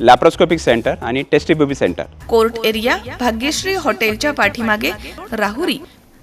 Laparoscopic centre आणि test tube baby centre court area Bhagyashree हॉटेलच्या पाठीमागे राहुरी.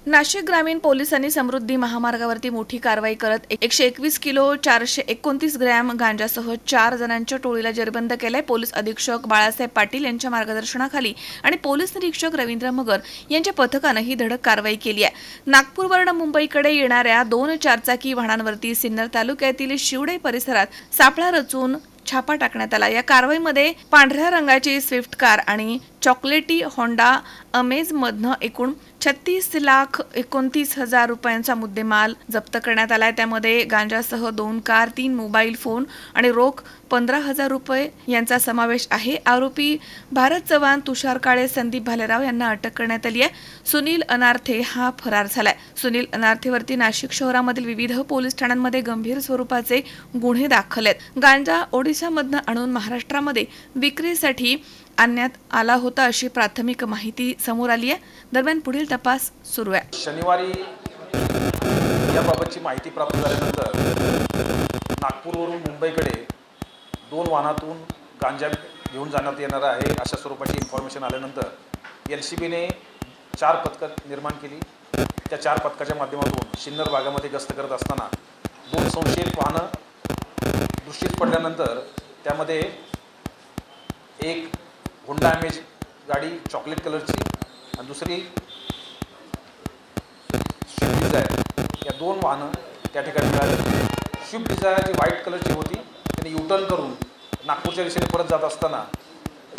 नाशिक ग्रामीण पोलिसांनी समृद्धी महामार्गावरती मोठी कारवाई करत एकशे एकवीस किलो चारशे एकोणतीस ग्रॅम गांजासह चार जणांच्या टोळीला जेरबंद केलाय पोलीस अधीक्षक बाळासाहेब पाटील यांच्या मार्गदर्शनाखाली आणि पोलीस निरीक्षक रवींद्र मगर यांच्या पथकानं ही धडक कारवाई केली आहे. नागपूरवरून मुंबईकडे येणाऱ्या दोन चारचाकी वाहनांवरती सिन्नर तालुक्यातील शिवडे परिसरात सापळा रचून छापा टाकण्यात आला. या कारवाईमध्ये पांढऱ्या रंगाची स्विफ्ट कार आणि चॉकलेटी होंडा अमेजमधनं एकूण छत्तीस लाख एकोणतीस हजार रुपयांचा मुद्देमाल जप्त करण्यात आलाय. त्यामध्ये गांजासह दोन कार तीन मोबाईल फोन आणि रोख पंधरा हजार रुपये यांचा समावेश आहे. आरोपी भारत चव्हाण तुषार काळे संदीप भालेराव यांना अटक करण्यात आली आहे. सुनील अनार्थे हा फरार झालाय. सुनील अनार्थेवरती नाशिक शहरामधील विविध पोलीस ठाण्यांमध्ये गंभीर स्वरूपाचे गुन्हे दाखल आहेत. गांजा ओडिशामधनं आणून महाराष्ट्रामध्ये विक्रीसाठी आणण्यात आला होता अशी प्राथमिक माहिती समोर आली आहे. दरम्यान पुढील तपास सुरू आहे. शनिवारी याबाबतची माहिती प्राप्त झाल्यानंतर नागपूरवरून मुंबईकडे दोन वाहनातून गांजा घेऊन जाण्यात येणार आहे अशा स्वरूपाची इन्फॉर्मेशन आल्यानंतर एल सी बीने चार पथकं निर्माण केली. त्या चार पथकाच्या माध्यमातून सिन्नर भागामध्ये गस्त करत असताना दोन संशयित वाहनं दृष्टीस पडल्यानंतर त्यामध्ये एक होंडा एमेज गाडी चॉकलेट कलरची आणि दुसरी स्विफ्ट डिझायर. या दोन वाहनं त्या ठिकाणी मिळाली स्विफ्ट डिझायर जी व्हाईट कलरची होती त्यांनी युटर्न करून नागपूरच्या दिशेने परत जात असताना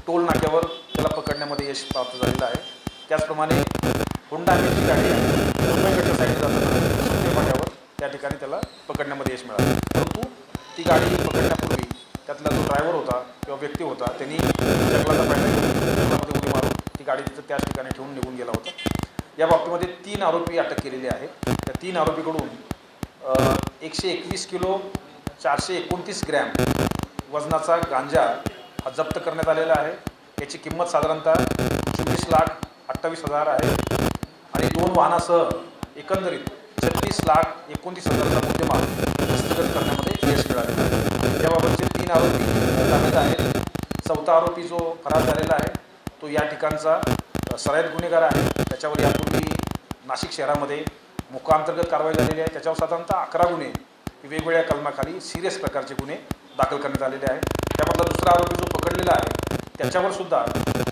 टोल नाक्यावर त्याला पकडण्यामध्ये यश प्राप्त झालेलं आहे. त्याचप्रमाणे होंडा एमेजची गाडी मुंबईकडच्या साईडने जाताना सुट्टे फाट्यावर त्या ठिकाणी त्याला पकडण्यामध्ये यश मिळालं. परंतु ती गाडी पकडण्यापूर्वी त्यातला जो ड्रायव्हर होता किंवा व्यक्ती होता त्यांनी जंगलाचा पायथा जंगलामध्ये उडी मारून ती गाडी तिथं त्याच ठिकाणी ठेवून निघून गेला होता. या बाबतीमध्ये तीन आरोपी अटक केलेले आहेत त्या तीन आरोपीकडून एकशे एकवीस किलो चारशे एकोणतीस ग्रॅम वजनाचा गांजा हा जप्त करण्यात आलेला आहे. याची किंमत साधारणतः चोवीस लाख अठ्ठावीस हजार आहे. आणि दोन वाहनासह एकंदरीत छत्तीस लाख एकोणतीस हजारचा मुद्देमाल हस्तगत करण्यामध्ये यश मिळाले आहे. याबाबतचे तीन आरोपी ताब्यात आहेत. चौथा आरोपी जो फरार झालेला आहे तो या ठिकाणचा अ, गुन्हेगार आहे. त्याच्यावर यापूर्वी नाशिक शहरामध्ये मुखाअंतर्गत कारवाई झालेली आहे. त्याच्यावर साधारणतः अकरा गुन्हे वेगवेगळ्या कलमाखाली सिरियस प्रकारचे गुन्हे दाखल करण्यात आलेले आहेत. त्यामधला दुसरा आरोपी जो पकडलेला आहे त्याच्यावर सुद्धा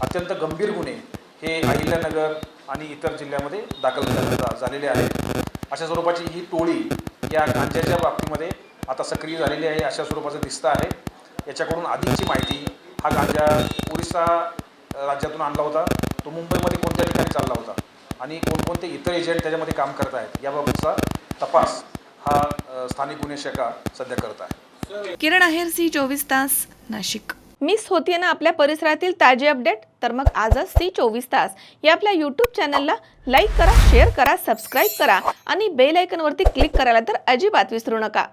अत्यंत गंभीर गुन्हे हे अहिल्यानगर आणि इतर जिल्ह्यामध्ये दाखल झालेले आहेत. अशा स्वरूपाची ही टोळी या गांज्याच्या बाबतीमध्ये आता सक्रिय झालेली आहे अशा स्वरूपाचं दिसतं आहे. याच्याकडून अधिकची माहिती हा गांजा ओरिसा राज्यातून आणला होता तो मुंबईमध्ये कोणत्या ठिकाणी चालला होता? आणि कोणकोणते इतर एजंट त्याच्यामध्ये काम करत आहेत याबाबतचा तपास हा स्थानिक गुन्हे शाखा सध्या करत आहे. किरण आहेर सी चोवीस तास नाशिक. मिस होतीये ना आपल्या परिसरातील ताजे अपडेट? तर मग आजच सी चोवीस तास. या आपल्या यूट्यूब चॅनलला लाईक करा शेअर करा सबस्क्राईब करा आणि बेल आयकॉनवरती क्लिक करायला तर अजिबात विसरू नका.